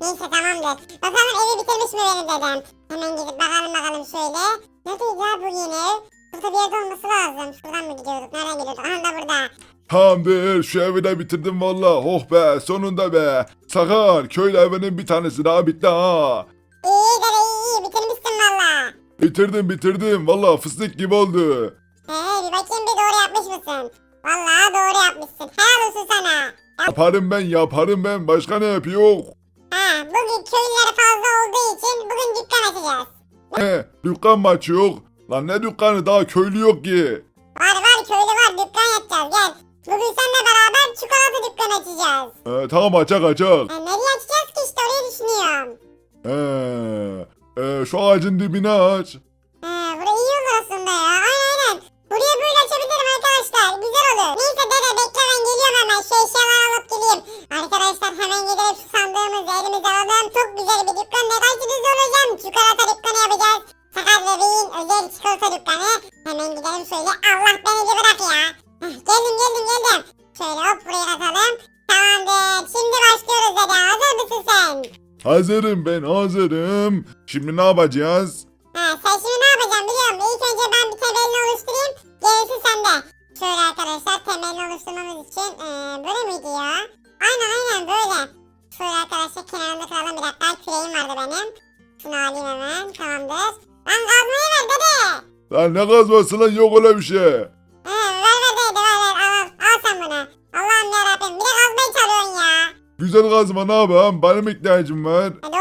Neyse tamamdır. Bakalım evi bitirmiş mi benim dedem? Hemen gidip bakalım bakalım şöyle. Neredeydi ya bu yeni ev? Burada bir yerde olması lazım. Şuradan mı gidiyorduk? Nereden gidiyorduk? Aha da burada. Tamamdır şu evi de bitirdim valla. Oh be sonunda be. Sakar köylü evinin bir tanesi daha bitti ha. İyi dede iyi iyi bitirmişsin valla. Bitirdim bitirdim valla fıstık gibi oldu. He bir bakayım bir doğru yapmış mısın? Valla doğru yapmışsın. Helal olsun sana. Yaparım ben yaparım ben başka ne yapıyor? Ha bugün köylüler fazla olduğu için bugün dükkan açacağız. He dükkan mı açıyor? Lan ne dükkanı daha köylü yok ki. Var var köylü var dükkan yapacağız gel. Bugün seninle beraber çikolata dükkan açacağız. He tamam açak açak. Ha, nereye açacağız ki işte orayı düşünüyorum. He, e, şu ağacın dibine aç. He bura iyi olur aslında ya aynen aynen. Buraya böyle açabilirim arkadaşlar güzel olur. Neyse dede bekle ben geliyorum hemen Hazırım. Şimdi ne yapacağız? Ha, sen şimdi ne yapacaksın biliyorum. İlk önce ben bir temelini oluşturayım. Gerisi sende. Şöyle arkadaşlar temelini oluşturmamız için eee, böyle miydi ya? Aynen aynen böyle. Şöyle arkadaşlar kenarında kalalım bir dakika. Küreğim vardı benim. Şunu alayım hemen. Tamamdır. Lan kazmayı ver dede. Lan ne kazması lan yok öyle bir şey. He, ver ver dede ver ver. Al, al, al sen bunu. Allah'ım yarabbim. Bir de kazmayı çalıyorsun ya. Güzel kazma ne yapayım? Benim ihtiyacım var. E,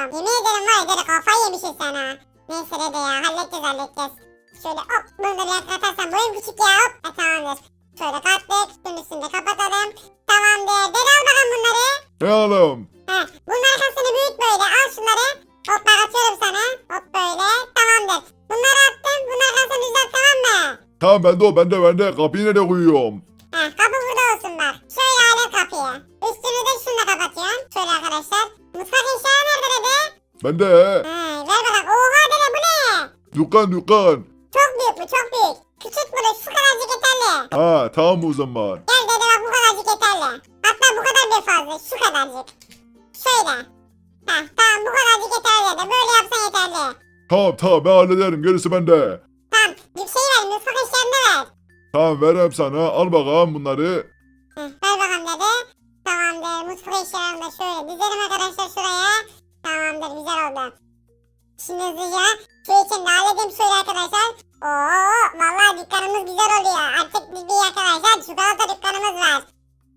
yapıyorum. Yemin ederim var ya dede kafayı yemişsin sana. Neyse dede ya halledeceğiz halledeceğiz. Şöyle hop bunu da biraz katarsan boyum küçük ya hop. E, tamamdır. Şöyle kattık. Üstünün üstünde kapatalım. Tamamdır. Dede al bakalım bunları. Ne alalım? Heh, bunun arkasını büyüt böyle. Al şunları. Hop ben atıyorum sana. Hop böyle. Tamamdır. Bunları attım. Bunun arkasını düzelt tamam mı? Tamam bende o bende bende. Kapıyı nereye koyuyorum? Heh, kapı burada olsun bak. Şöyle alet kapıyı. Üstünü de şununla kapatıyorsun. Şöyle arkadaşlar. Mutfak eşyağı dede? Bende. He, ver bakalım. Oha dede bu ne? Dükkan dükkan. Çok büyük bu çok büyük. Küçük bu da şu kadarcık yeterli. Ha tamam o zaman. Gel dede bak bu kadarcık yeterli. Hatta bu kadar bir fazla. Şu kadarcık. Şöyle. Heh, tamam bu kadarcık yeterli dede. Böyle yapsan yeterli. Tamam tamam ben hallederim gerisi bende. Tamam. Bir şey ver. Mutfak eşyalarını ver. Tamam vereyim sana. Al bakalım bunları. Heh, ver bakalım dede. Tamamdır. Mutfak eşyalarını da şöyle dizelim arkadaşlar şuraya. Tamamdır. Güzel oldu. Şimdi hızlıca şu için de halledeyim şöyle arkadaşlar. Oo, vallahi dükkanımız güzel oluyor. Artık biz bir arkadaşlar çikolata dükkanımız var.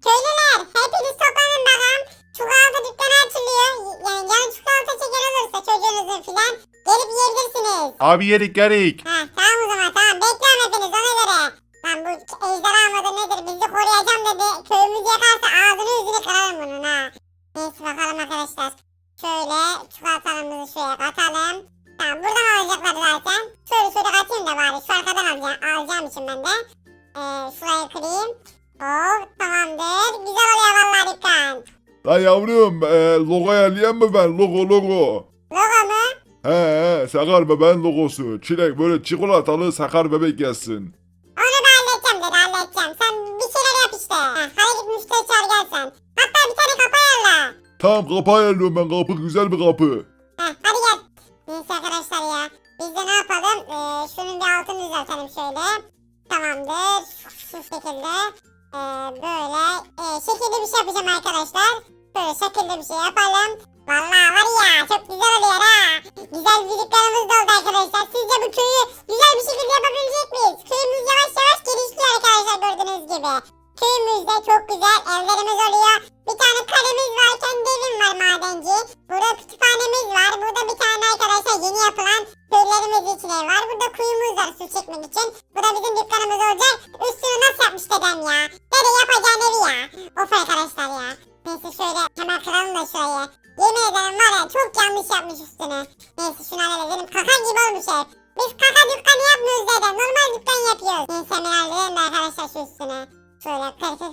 Köylüler hepiniz toplanın bakalım. Çikolata dükkanı açılıyor. Yani yarın çikolata şeker olursa çocuğunuzun filan gelip yiyebilirsiniz. Abi yedik yedik. Ha tamam o zaman tamam bekliyorum hepiniz ona göre. Lan bu ejderha mıdır nedir bizi koruyacağım dedi. Köyümüzü yakarsa ağzını yüzünü kırarım bunun ha. Neyse bakalım arkadaşlar. Şöyle çikolatalarımızı şuraya katalım. Tamam buradan alacaklar zaten. Şöyle şöyle katayım da bari şu arkadan alacağım, alacağım için ben de. Ee, şurayı kırayım. Hop tamamdır. Güzel oluyor vallahi dükkan. Lan yavrum e, logo ayarlayan mı ben? Logo logo. Logo mu? He he Sakar bebeğin logosu. Çilek böyle çikolatalı sakar bebek gelsin. Onu da halledeceğim dedi halledeceğim. Sen bir şeyler yap işte. Ha, hadi git müşteri çağır gel sen. Hatta bir tane kapı ayarla. Tamam kapı ayarlıyorum ben kapı güzel bir kapı. Heh, hadi gel. Neyse arkadaşlar ya. Biz de ne yapalım? Ee, şunun bir altını düzeltelim şöyle. Tamamdır. Şu şekilde. Ee, böyle. Ee, şekilde bir şey yapacağım arkadaşlar. Böyle şekilde bir şey yapalım. Vallahi var ya çok güzel oluyor ha. Güzel dükkanımız da oldu arkadaşlar. Sizce bu köyü güzel bir şekilde yapabilecek miyiz? Köyümüz yavaş yavaş gelişiyor arkadaşlar gördüğünüz gibi. Köyümüzde çok güzel evlerimiz oluyor. Bir tane kalemiz var, kendi evim var madenci. Burada kütüphanemiz var. Burada bir tane arkadaşlar yeni yapılan köylerimiz için ev var. Burada kuyumuz var su çekmek için. Bu da bizim dükkanımız olacak. Üstünü nasıl yapmış dedem ya? Dede yapacağın evi ya. Of arkadaşlar ya. Neyse şöyle hemen kıralım da şurayı. Yemin ederim var ya çok yanlış yapmış üstünü. Neyse şunu halledelim. Kaka gibi olmuş ev. Biz kaka dükkanı yapmıyoruz dede. Normal dükkan yapıyoruz. Neyse hemen halledelim de arkadaşlar şu üstünü. Şöyle kır kır.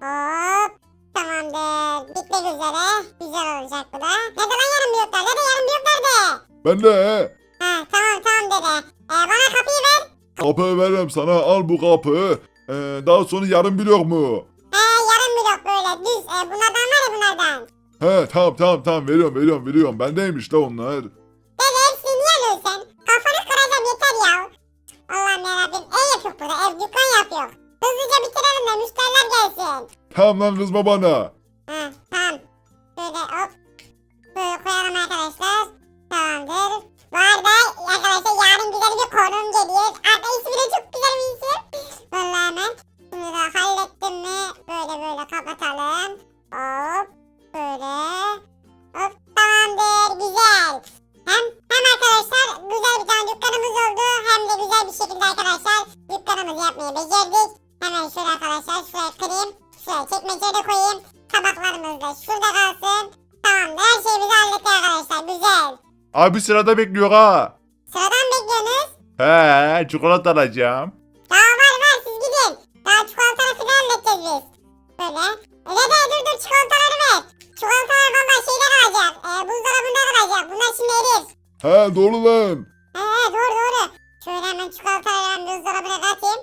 Hop. Tamamdır. Bitmek üzere. Güzel olacak bu da. Nerede lan yarım bloklar? Dede yarım blok nerede? Ben de. Ha tamam tamam dede. Ee, bana kapıyı ver. Kapı veririm sana al bu kapı. Ee, daha sonra yarın biliyor mu? He düz e, bunlardan var ya bunlardan. He tamam tamam tamam veriyorum veriyorum veriyorum. Bendeymiş la onlar. Dede hepsini niye alıyorsun sen? Kafanı kıracağım yeter ya. Allah'ım yarabbim ev yapıyor burada ev dükkan yapıyor. Hızlıca bitirelim de müşteriler gelsin. Tamam lan kızma bana. Ha tamam. Şöyle hop. Böyle koyalım arkadaşlar. Tamamdır. Bu arada arkadaşlar yarın güzel bir konuğum geliyor. Arda ismi de çok güzel bir isim. Vallahi hemen. Bunu da hallettim mi? Böyle böyle kapatalım. Hop. Böyle. Hop tamamdır. Güzel. Hem hem arkadaşlar güzel bir tane dükkanımız oldu. Hem de güzel bir şekilde arkadaşlar dükkanımızı yapmayı becerdik. Hemen şöyle arkadaşlar şuraya kırayım. Şuraya çekmeceye de koyayım. Tabaklarımız da şurada kalsın. Tamamdır her şeyimizi hallettik arkadaşlar. Güzel. Abi sırada bekliyor ha. Sıradan bekliyorsunuz. He çikolata alacağım. Daha var var siz gidin. Daha çikolataları falan halledeceğiz biz. Böyle. Dede dur dur çikolataları ver. Çikolatalar valla şeyde kalacak. E, buzdolabında kalacak. Bunlar şimdi erir. He doğru lan. He doğru doğru. Şöyle hemen çikolataları ben buzdolabına katayım.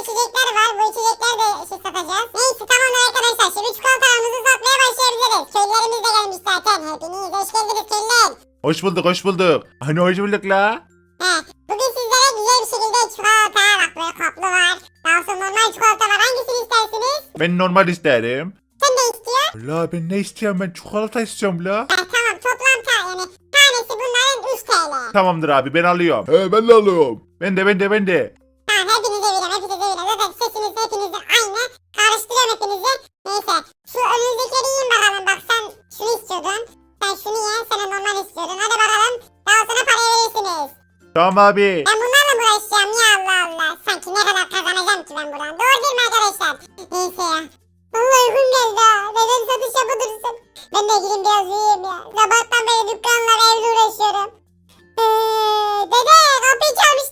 İçecekler var. Bu içecekleri de şey satacağız. Neyse tamamdır arkadaşlar. Şimdi çikolatalarımızı satmaya başlayabiliriz. Köylerimiz de gelmiş zaten. Hepiniz hoş geldiniz köylüler. Hoş bulduk hoş bulduk. Hani hoş bulduk la. He, bugün sizlere güzel bir şekilde çikolata, bak böyle kaplı var. Daha sonra normal çikolata var. Hangisini istersiniz? Ben normal isterim. Sen de istiyor. La ben ne istiyorum ben çikolata istiyorum la. Ha, tamam toplam ta yani. Tanesi bunların 3 TL. Tamamdır abi ben alıyorum. He ben de alıyorum. Ben de ben de ben de. Hepinize veriyorum hepinize veriyorum. Zaten sesiniz hepinizin aynı. Karıştırıyorum hepinizi. Neyse şu önünüzdekileri yiyin bakalım. Bak sen şunu istiyordun. Sen şunu ye. Sen de normal istiyordun. Hadi bakalım. Daha sonra parayı verirsiniz. Tamam abi. Ben bunlarla mı uğraşacağım ya Allah Allah. Sanki ne kadar kazanacağım ki ben buradan. Doğru değil mi arkadaşlar? Neyse ya. Vallahi uykum geldi ha. Neden satış yapıdırsın? Ben de gideyim biraz uyuyayım ya. Sabahtan beri dükkanlar evle uğraşıyorum. Ee, dede kapıyı çalmışlar.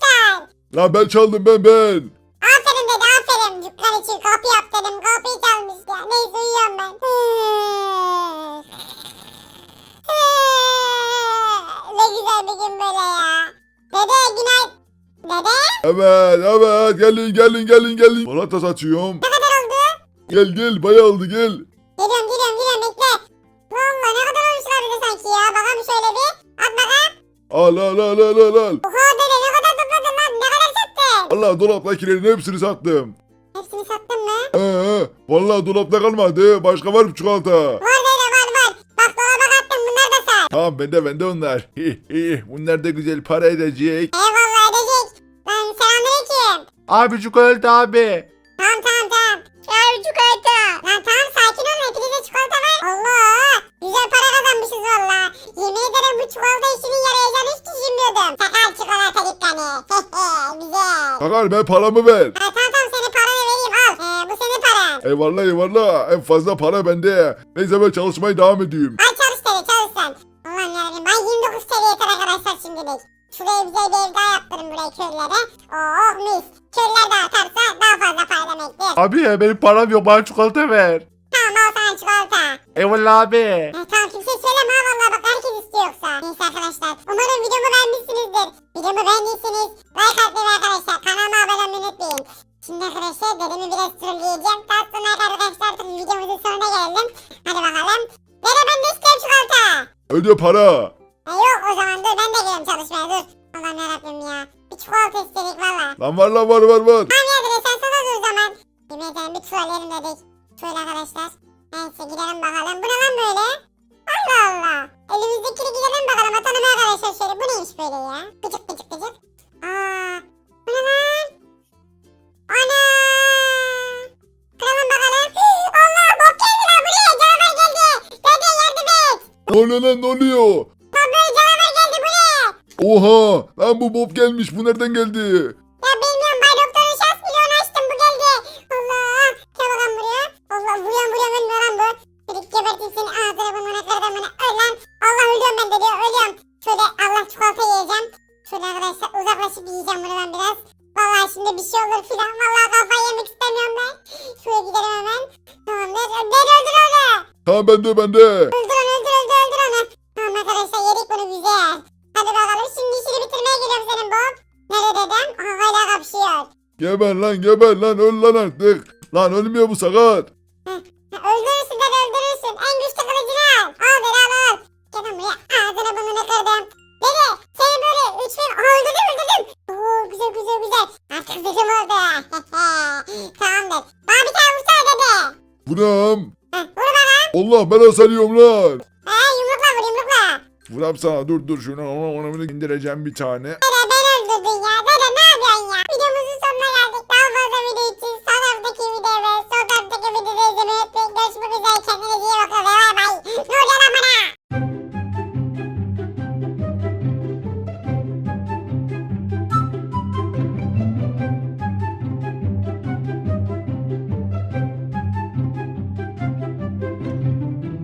La ben çaldım ben ben. Aferin dede aferin. Dükkan için kapı yap dedim. Kapıyı çalmış ya. Neyse uyuyorum ben. ne güzel bir gün böyle ya. Dede günaydın. Dede Evet evet gelin gelin gelin gelin. Çikolata satıyorum. ne kadar oldu? Gel gel bayağı oldu gel. Geliyorum geliyorum geliyorum bekle. Valla ne kadar olmuşlar bir de sanki ya. Bakalım şöyle bir. At bakalım. Al al al al al al. Oha Allah dolaptakilerin hepsini sattım. Hepsini sattın mı? He he. Vallahi dolapta kalmadı. Başka var mı çikolata? Var dede var var. Bak dolaba kattım bunları da sat. Tamam bende bende onlar. Bunlar da güzel para edecek. Eyvallah edecek. Lan selamünaleyküm. Abi çikolata abi. Tamam tamam tamam. Ya çikolata. Lan tamam sakin olun hepinize çikolata var. Allah. Güzel para kazanmışız valla. Yemin ederim bu çikolata işinin yarayacağını hiç düşünmüyordum. Sakal çikolata dükkanı. Sakar ben paramı ver. Ha, tamam tamam senin paranı vereyim al. Ee, bu senin paran. Eyvallah eyvallah. En fazla para bende. Neyse ben çalışmaya devam edeyim. Al çalış dedi çalış sen. Allah'ım yarabbim ben 29 TL yeter arkadaşlar şimdilik. Şuraya güzel bir ev daha yaptırın buraya köylere. Oh mis. Köylüler de artarsa daha fazla para demektir. Abi ya benim param yok bana çikolata ver. Tamam al sana çikolata. Eyvallah abi. E, tamam kimse istiyor yoksa. Neyse arkadaşlar umarım videomu beğenmişsinizdir. Videomu beğendiyseniz like atmayı arkadaşlar kanalıma abone olmayı unutmayın. Şimdi arkadaşlar dedemi biraz trolleyeceğim. Daha sonra arkadaşlar videomuzun sonuna geldim. Hadi bakalım. Dede ben de istiyorum çikolata. Öde para. E, yok o zaman dur ben de geliyorum çalışmaya dur. Allah'ım yarabbim ya. Bir çikolata istedik valla. Lan var lan var var var. Tamam ya dede sen sana dur o zaman. Ederim bir trollerim dedik. Şöyle arkadaşlar. Neyse gidelim bakalım. Bu ne lan böyle? Allah Allah. Elimizdekini gidelim bakalım. Atalım arkadaşlar şöyle. Bu neymiş böyle ya? Gıcık gıcık gıcık. Aa, bu ne lan? Ana. Kıralım bakalım. Allah bok geldi lan buraya. Canavar geldi. Dede yardım et. Ne oluyor lan ne oluyor? Lan böyle canavar geldi bu ne? Oha lan bu Bob gelmiş bu nereden geldi? Tamam bende bende. Öldür onu öldür öldür öldür onu. Tamam arkadaşlar yedik bunu güzel. Hadi bakalım şimdi işini bitirmeye geliyorum senin Bob. Nerede dedem? Aha hala kapışıyor. Geber lan geber lan öl lan artık. Lan ölmüyor bu sakat. Öldürürsün dede öldürürsün. En güçlü kılıcını al. Al dede al al. Gel lan buraya. Ağzını burnunu kırdım. Dede seni böyle üç bin öldürdüm öldürdüm. Oo güzel güzel güzel. Artık zırhım oldu. Tamamdır. Bana bir tane vursana dede. Bu ne? Allah ben asılıyorum lan. He yumrukla vur yumrukla. Vuram sana dur dur şunu onu, onu indireceğim bir tane.